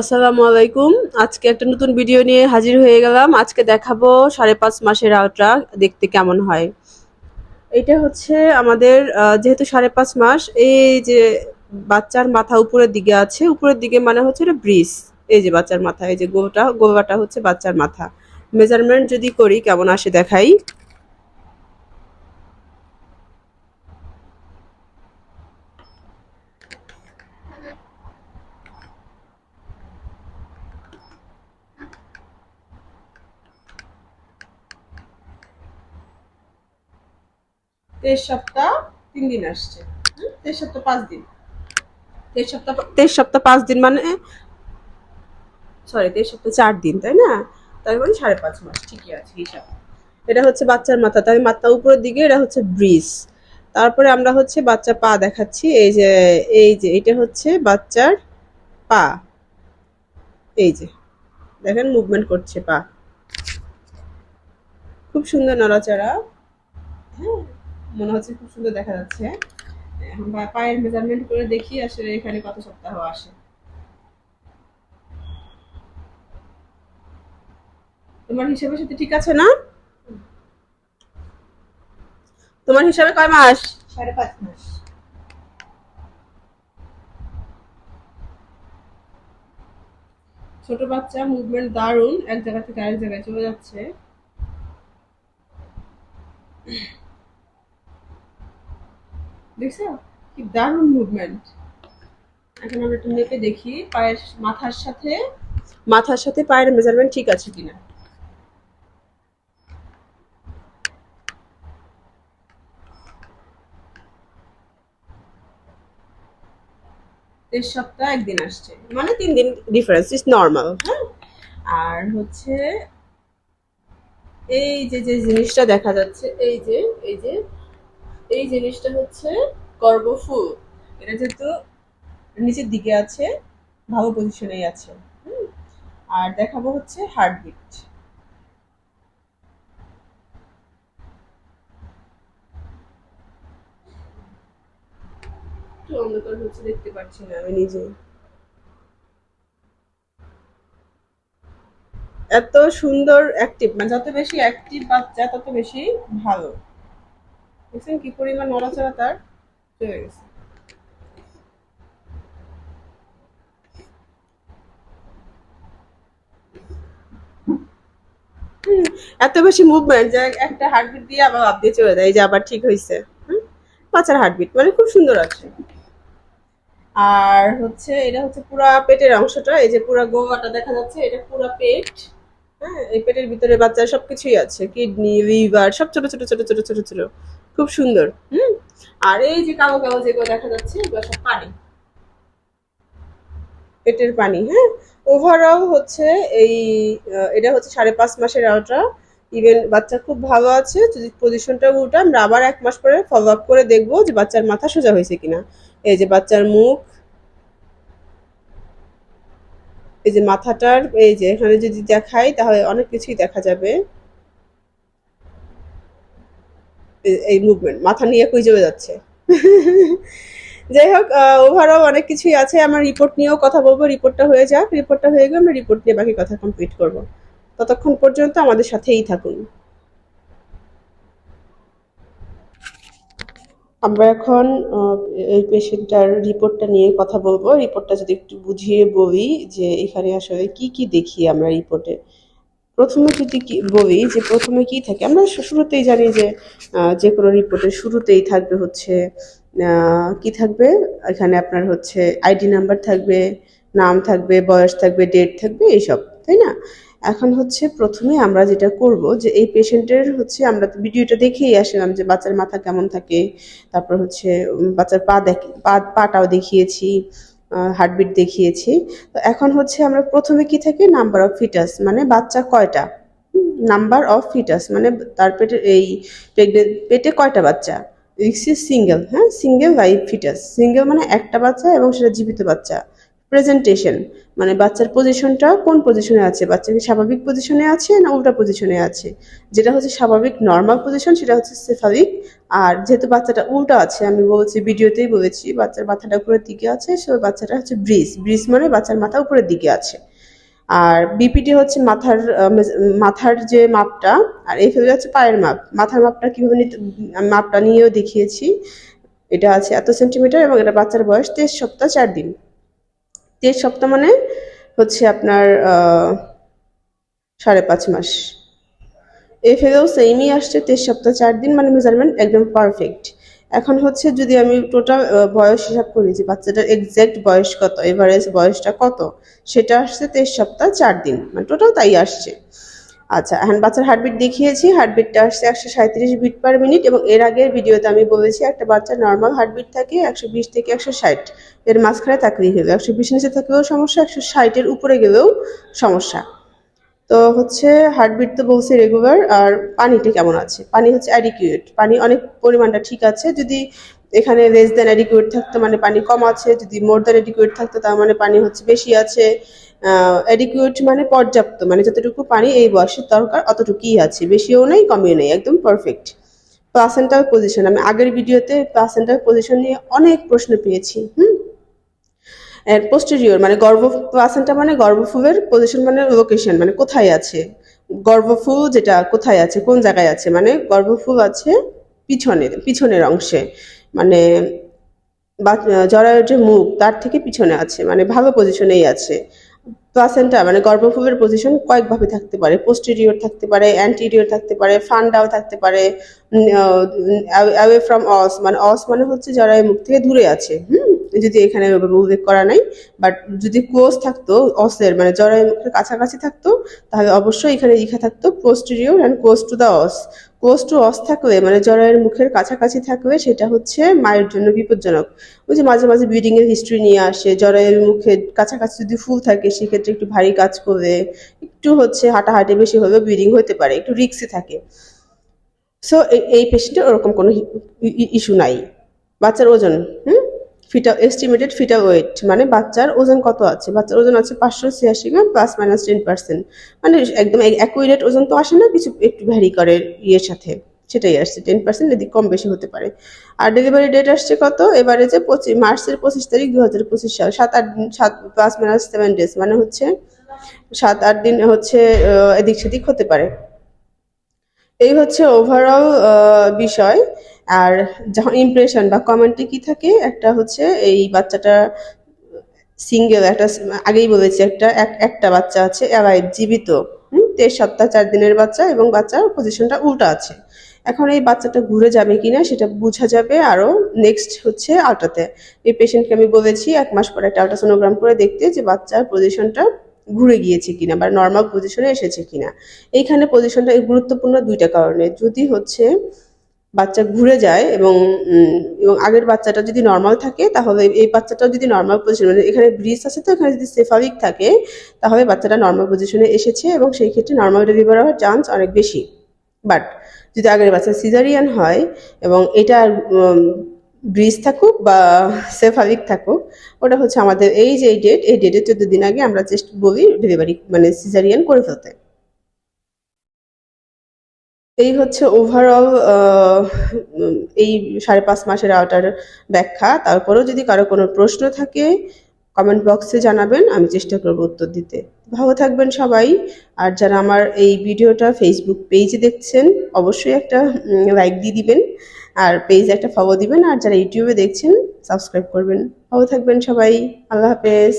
আসসালামু আলাইকুম। আজকে একটা নতুন ভিডিও নিয়ে হাজির হয়ে গেলাম। আজকে দেখাবো সাড়ে পাঁচ মাসের আউটরা দেখতে কেমন হয়। এটা হচ্ছে আমাদের যেহেতু সাড়ে পাঁচ মাস, এই যে বাচ্চার মাথা উপরের দিকে আছে, উপরের দিকে মানে হচ্ছে এটা ব্রিজ। এই যে বাচ্চার মাথা, এই যে গোটা, গোবাটা হচ্ছে বাচ্চার মাথা। মেজারমেন্ট যদি করি, কেমন আসে দেখাই? তেইশ সপ্তাহ তিন দিন আসছে? তেইশ সপ্তাহ পাঁচ দিন। তেইশ সপ্তাহ তেইশ সপ্তাহ পাঁচ দিন মানে সরি তেইশ সপ্তাহ চার দিন, তাই না? তাই মানে সাড়ে পাঁচ মাস, ঠিকই আছে, হিসাব। এটা হচ্ছে বাচ্চার মাথা তাই মাথা উপরের দিকে, এটা হচ্ছে ব্রিজ। তারপরে আমরা হচ্ছে বাচ্চা পা দেখাচ্ছি, এই যে এই যে, এটা হচ্ছে বাচ্চার পা। এই যে, দেখেন মুভমেন্ট করছে পা। খুব সুন্দর নড়াচড়া। মনে হচ্ছে খুব সুন্দর দেখা যাচ্ছে। পায়ের মেজারমেন্ট করে দেখি আসলে এখানে কত সপ্তাহ আসে। তোমার হিসাবের সাথে ঠিক আছে না? তোমার হিসাবে কয় মাস? সাড়ে পাঁচ মাস। ছোট বাচ্চা মুভমেন্ট দারুণ এক জায়গা থেকে আরেক জায়গায় চলে যাচ্ছে। দেখছ? কি দারুণ মুভমেন্ট এখন আমরা একটু মেপে দেখি, পায়ের মাথার সাথে মাথার সাথে পায়ের মেজারমেন্ট ঠিক আছে কিনা। তেইশ সপ্তাহ একদিন আসছে। মানে তিন দিন ডিফারেন্স ইজ নর্মাল হ্যাঁ? আর হচ্ছে, এই যে যে জিনিসটা দেখা যাচ্ছে, এই যে এই যে এই জিনিসটা হচ্ছে গর্ভফুল এটা যেহেতু নিচের দিকে আছে, ভালো পজিশনেই আছে? আর দেখাবো হচ্ছে হার্টবিট হচ্ছে, দেখতে পাচ্ছি না আমি নিজে এত সুন্দর অ্যাক্টিভ মানে যত বেশি অ্যাক্টিভ বাচ্চা, তত বেশি ভালো। দেখছেন কি পরিমাণ নড়াচড়া তার চলে গেছে। এত বেশি মুভমেন্ট যে একটা হার্টবিট দিয়ে আবার বাদ দিয়ে চলে যায় যে আবার ঠিক হয়েছে বাচ্চার হার্টবিট মানে খুব সুন্দর আছে। আর হচ্ছে এটা হচ্ছে পুরা পেটের অংশটা, এই যে পুরা গোয়াটা দেখা যাচ্ছে, এটা পুরা পেট হ্যাঁ? এই পেটের ভিতরে বাচ্চার সবকিছুই আছে কিডনি লিভার সব ছোট ছোট ছোট ছোট ছোট ছোট। খুব সুন্দর। হুম। আর এই যে কালো কালো যেগুলো দেখা যাচ্ছে এগুলো সব পানি। পেটের পানি হ্যাঁ? ওভারঅল হচ্ছে এই এটা হচ্ছে সাড়ে পাঁচ মাসের আউটরা ইভেন বাচ্চা খুব ভালো আছে যদি পজিশনটা উল্টা আমরা আবার এক মাস পরে ফলো আপ করে দেখব যে বাচ্চার মাথা সোজা হয়েছে কিনা। এই যে বাচ্চার মুখ এই যে মাথাটার এই যে এখানে যদি দেখাই তাহলে অনেক কিছুই দেখা যাবে। এই- মুভমেন্ট মাথা নিয়ে কই চলে যাচ্ছে। যাই হোক ওভারঅল অনেক কিছুই আছে। আমার রিপোর্ট নিয়েও কথা বলব। রিপোর্টটা হয়ে যাক। রিপোর্টটা হয়ে গেলে আমরা রিপোর্ট নিয়ে বাকি কথা কমপ্লিট করব। ততক্ষণ পর্যন্ত আমাদের সাথেই থাকুন। আমরা এখন এই পেশেন্টটার রিপোর্টটা নিয়ে কথা বলব। রিপোর্টটা যদি একটু বুঝিয়ে বলি যে এখানে আসলে কি কি দেখি আমরা রিপোর্টে প্রথমে যদি কি বলি যে প্রথমে কি থাকে, আমরা শুরুতেই জানি যে যে কোনো রিপোর্টের শুরুতেই থাকবে হচ্ছে কি থাকবে? এখানে আপনার হচ্ছে আইডি নাম্বার থাকবে, নাম থাকবে, বয়স থাকবে ডেট থাকবে, এইসব, তাই না? এখন হচ্ছে প্রথমে আমরা যেটা করব যে এই পেশেন্টের হচ্ছে আমরা ভিডিওটা দেখেই আসলাম যে বাচ্চার মাথা কেমন থাকে, তারপর হচ্ছে বাচ্চার পা দেখ, পা, পাটাও দেখিয়েছি হার্টবিট দেখিয়েছি। তো এখন হচ্ছে আমরা প্রথমে কি থাকি? নাম্বার অফ ফিটাস মানে বাচ্চা কয়টা? নাম্বার অফ ফিটাস মানে তার পেটে এই পেটে কয়টা বাচ্চা? সিঙ্গেল হ্যাঁ? সিঙ্গেল লাইফ ফিটাস সিঙ্গেল মানে একটা বাচ্চা এবং সেটা জীবিত বাচ্চা। প্রেজেন্টেশন মানে বাচ্চার পজিশনটা কোন পজিশনে আছে? বাচ্চা কি স্বাভাবিক পজিশনে আছে না উল্টা পজিশনে আছে? যেটা হচ্ছে স্বাভাবিক নর্মাল পজিশন সেটা হচ্ছে সেফালিক আর যেহেতু বাচ্চাটা উল্টা আছে, আমি বলছি ভিডিওতেই বলেছি, বাচ্চার মাথাটা উপরের দিকে আছে, সে বাচ্চাটা হচ্ছে ব্রিজ ব্রিজ মানে বাচ্চার মাথা উপরের দিকে আছে। আর বিপিটি হচ্ছে মাথার মাথার যে মাপটা, আর এই ফেলে হচ্ছে পায়ের মাপ। মাথার মাপটা কীভাবে নিতে মাপটা নিয়েও দেখিয়েছি। এটা আছে এত সেন্টিমিটার এবং এটা বাচ্চার বয়স তেইশ সপ্তাহ চার দিন। তেইশ সপ্তাহ মানে হচ্ছে আপনার সাড়ে পাঁচ মাস। এই ফেলেও সেমই আসছে, তেইশ সপ্তাহ চার দিন মানে মেজারমেন্ট একদম পারফেক্ট এখন হচ্ছে যদি আমি টোটাল বয়স হিসাব করি যে বাচ্চাটার এক্স্যাক্ট বয়স কত এভারেজ বয়সটা কত, সেটা আসছে তেইশ সপ্তাহ চার দিন মানে টোটাল তাই আসছে। আচ্ছা এখন বাচ্চার হার্টবিট দেখিয়েছি হার্টবিটটা আসছে একশো সাঁত্রিশ বিট পার মিনিট এবং এর আগের ভিডিওতে আমি বলেছি একটা বাচ্চার নর্মাল হার্টবিট থাকে একশো বিশ থেকে একশো ষাট। এর মাঝখানে থাকলেই হলে, একশো বিশ নিচে থাকলেও সমস্যা, একশো ষাটের উপরে গেলেও সমস্যা। তো হচ্ছে হার্টবিট তো বলছে রেগুলার আর পানিটা কেমন আছে? পানি হচ্ছে অ্যাডিকুয়েট পানি অনেক পরিমাণটা ঠিক আছে। যদি এখানে লেস দেন অ্যাডিকুয়েট থাকতো মানে পানি কম আছে, যদি মোর দেন অ্যাডিকুয়েট থাকতো তার মানে পানি হচ্ছে বেশি আছে। অ্যাডিকুয়েট মানে পর্যাপ্ত মানে যতটুকু পানি এই বয়সের দরকার অতটুকুই আছে। বেশিও নেই, কমিও নেই, একদম পারফেক্ট প্লাসেন্টাল পজিশন আমি আগের ভিডিওতে প্লাসেন্টাল পজিশন নিয়ে অনেক প্রশ্ন পেয়েছি। হুম? পোস্টেরিয়র মানে গর্ভ প্লাসেন্টা মানে গর্ভফুলের পজিশন মানে লোকেশন মানে কোথায় আছে? গর্ভফুল যেটা কোথায় আছে? কোন জায়গায় আছে? মানে গর্ভফুল আছে পিছনের পিছনের অংশে। মানে জরায়ুর যে মুখ, তার থেকে পিছনে আছে মানে ভালো পজিশনেই আছে। প্লাসেন্টা মানে গর্ভফুলের পজিশন কয়েকভাবে থাকতে পারে। পোস্টেরিয়র থাকতে পারে অ্যান্টিরিয়র থাকতে পারে ফান্ডাও থাকতে পারে অ্যাওয়ে ফ্রম অস মানে অস মানে হচ্ছে জরায়ু মুখ থেকে দূরে আছে, হুম? যদি এখানে উল্লেখ করা নাই বাট যদি ক্লোজ থাকতো, অসের মানে জরায়ু কাছাকাছি থাকতো, তাহলে অবশ্যই এখানে লিখা থাকতো posterior and close to the os close to os থাকলে মানে জরায়ুর মুখের কাছাকাছি থাকলে সেটা হচ্ছে মায়ের জন্য বিপজ্জনক। ওই যে মাঝে মাঝে ব্লিডিং এর হিস্ট্রি নিয়ে আসে, জরায়ুর মুখের কাছাকাছি যদি ফুল থাকে, সেক্ষেত্রে একটু ভারী কাজ করবে একটু হচ্ছে হাঁটাহাঁটি বেশি হলেও ব্লিডিং হতে পারে, একটু রিক্সে থাকে। সো এই পেশেন্টের ওরকম কোনো ইস্যু নাই। বাচ্চার ওজন, হুম? ফিটা এস্টিমেটেড ফিটা ওয়েট মানে বাচ্চার ওজন কত আছে? বাচ্চার ওজন আছে পাঁচশো ছিয়াশি gram plus minus ten percent মানে একদম অ্যাকুইরেট ওজন তো আসে না, কিছু একটু ভ্যারি করে ইয়ের সাথে। সেটাই আসছে টেন পার্সেন্ট এদিক কম বেশি হতে পারে। আর ডেলিভারি ডেট আসছে কত? এবারে যে পঁচিশ, মার্চের পঁচিশ তারিখ দু হাজার পঁচিশ সাল, সাত আট দিন, সাত প্লাস মাইনাস সেভেন ডেজ মানে হচ্ছে সাত আট দিন হচ্ছে এদিক সেদিক হতে পারে। এই হচ্ছে ওভারঅল বিষয়। আর যখন ইমপ্রেশন বা কমেন্টে কি থাকে, একটা হচ্ছে এই বাচ্চাটা সিঙ্গেল একটা আগেই বলেছি, একটা একটা বাচ্চা আছে অ্যালাইভ জীবিত, হুম তেইশ সপ্তাহ, চার দিনের বাচ্চা এবং বাচ্চার পজিশনটা উল্টা আছে। এখন এই বাচ্চাটা ঘুরে যাবে কিনা সেটা বোঝা যাবে আরও নেক্সট হচ্ছে আল্ট্রাতে এই পেশেন্টকে আমি বলেছি, এক মাস পরে একটা আল্ট্রাসোনোগ্রাম করে দেখতে যে বাচ্চার পজিশনটা ঘুরে গিয়েছে কিনা বা নর্মাল পজিশনে এসেছে কিনা। এইখানে পজিশনটা গুরুত্বপূর্ণ দুইটা কারণে। যদি হচ্ছে বাচ্চা ঘুরে যায় এবং এবং আগের বাচ্চাটা যদি নর্মাল থাকে, তাহলে এই বাচ্চাটাও যদি নর্মাল পজিশন মানে এখানে ব্রিজ আছে তো, এখানে যদি সেফালিক থাকে, তাহলে বাচ্চাটা নর্মাল পজিশনে এসেছে এবং সেই ক্ষেত্রে নর্মাল ডেলিভারি হওয়ার চান্স অনেক বেশি। বাট যদি আগের বাচ্চা সিজারিয়ান হয় এবং এটা ব্রিজ থাকুক বা সেফালিক থাকুক, ওটা হচ্ছে আমাদের এই যে এই ডেট এই ডেটের চোদ্দ দিন আগে আমরা জাস্ট বলি ডেলিভারি মানে সিজারিয়ান করে ফেলতে। এই হচ্ছে ওভারঅল এই সাড়ে পাঁচ মাসের আওতার ব্যাখ্যা। তারপরেও যদি কারও কোনো প্রশ্ন থাকে কমেন্ট বক্সে জানাবেন, আমি চেষ্টা করব উত্তর দিতে। ভালো থাকবেন সবাই। আর যারা আমার এই ভিডিওটা ফেসবুক পেজে দেখছেন, অবশ্যই একটা লাইক দিয়ে দিবেন, আর পেজে একটা ফলো দিবেন। আর যারা ইউটিউবে দেখছেন সাবস্ক্রাইব করবেন। ভালো থাকবেন সবাই। আল্লাহ হাফেজ।